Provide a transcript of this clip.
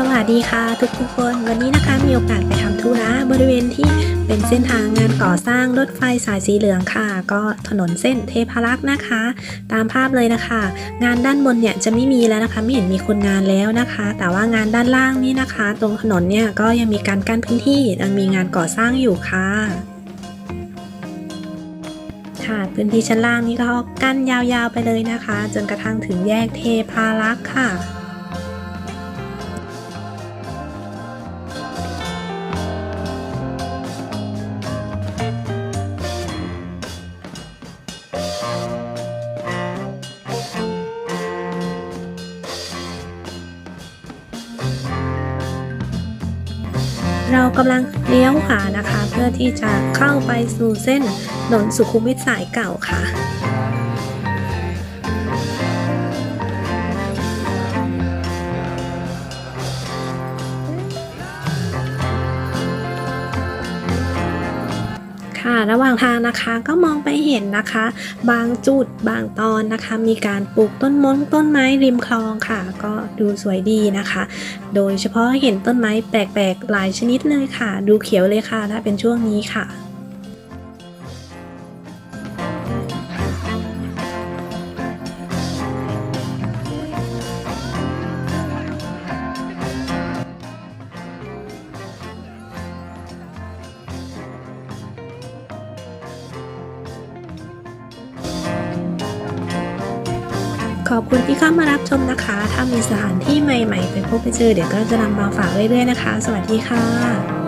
สวัสดีค่ะทุกทุกคน วันนี้นะคะมีโอกาสไปทำธุระบริเวณที่เป็นเส้นทางงานก่อสร้างรถไฟสายสีเหลืองค่ะ ก็ถนนเส้นเทพารักษ์นะคะ ตามภาพเลยนะคะ งานด้านบนเนี่ยจะไม่มีแล้วนะคะไม่เห็นมีคนงานแล้วนะคะ แต่ว่างานด้านล่างนี่นะคะ ตรงถนนเนี่ยก็ยังมีการกั้นพื้นที่ยังมีงานก่อสร้างอยู่ค่ะค่ะพื้นที่ชั้นล่างนี่ก็กั้นยาวๆไปเลยนะคะ จนกระทั่งถึงแยกเทพารักษ์ค่ะ เรากำลังเลี้ยวขวานะคะ เพื่อที่จะเข้าไปสู่เส้นถนนสุขุมวิทสายเก่าค่ะ ค่ะ ระหว่างทางนะคะก็มองไปเห็นนะคะ บางจุดบางตอนนะคะ มีการปลูกต้นมงต้นไม้ริมคลองค่ะ ก็ดูสวยดีนะคะ โดยเฉพาะเห็นต้นไม้แปลกๆหลายชนิดเลยค่ะ ดูเขียวเลยค่ะ ถ้าเป็นช่วงนี้ค่ะ ขอบคุณที่เข้ามารับชมนะคะ ถ้ามีสถานที่ใหม่ๆไปพบไปเจอเดี๋ยวก็จะนำมาฝากเรื่อยๆนะคะ สวัสดีค่ะ